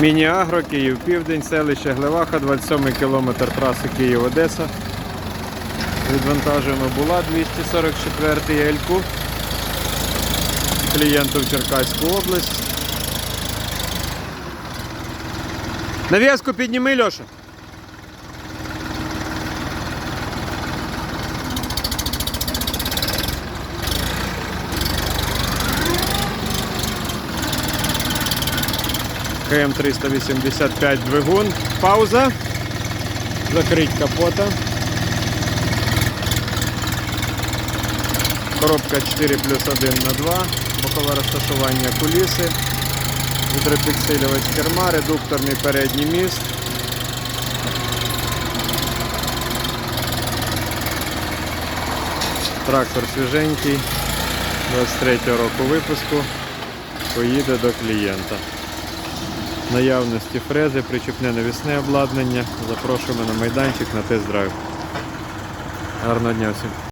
Міні-агро, Київ Південь, селище Глеваха, 27 кілометр траси Київ-Одеса. Відвантажена була 244 Ельку. Клієнту в Черкаську область. Нав'язку підніми, Льоша. КМ385 двигун. Пауза. Закрить капота. Коробка 4 плюс 1 на 2. Бокове розташування куліси. Гідропідсилювач керма, редукторний передній міст. Трактор свіженький, 23 року випуску. Поїде до клієнта. Наявності фрези, причепне навісне обладнання. Запрошуємо на майданчик на тест-драйв. Гарного дня всім.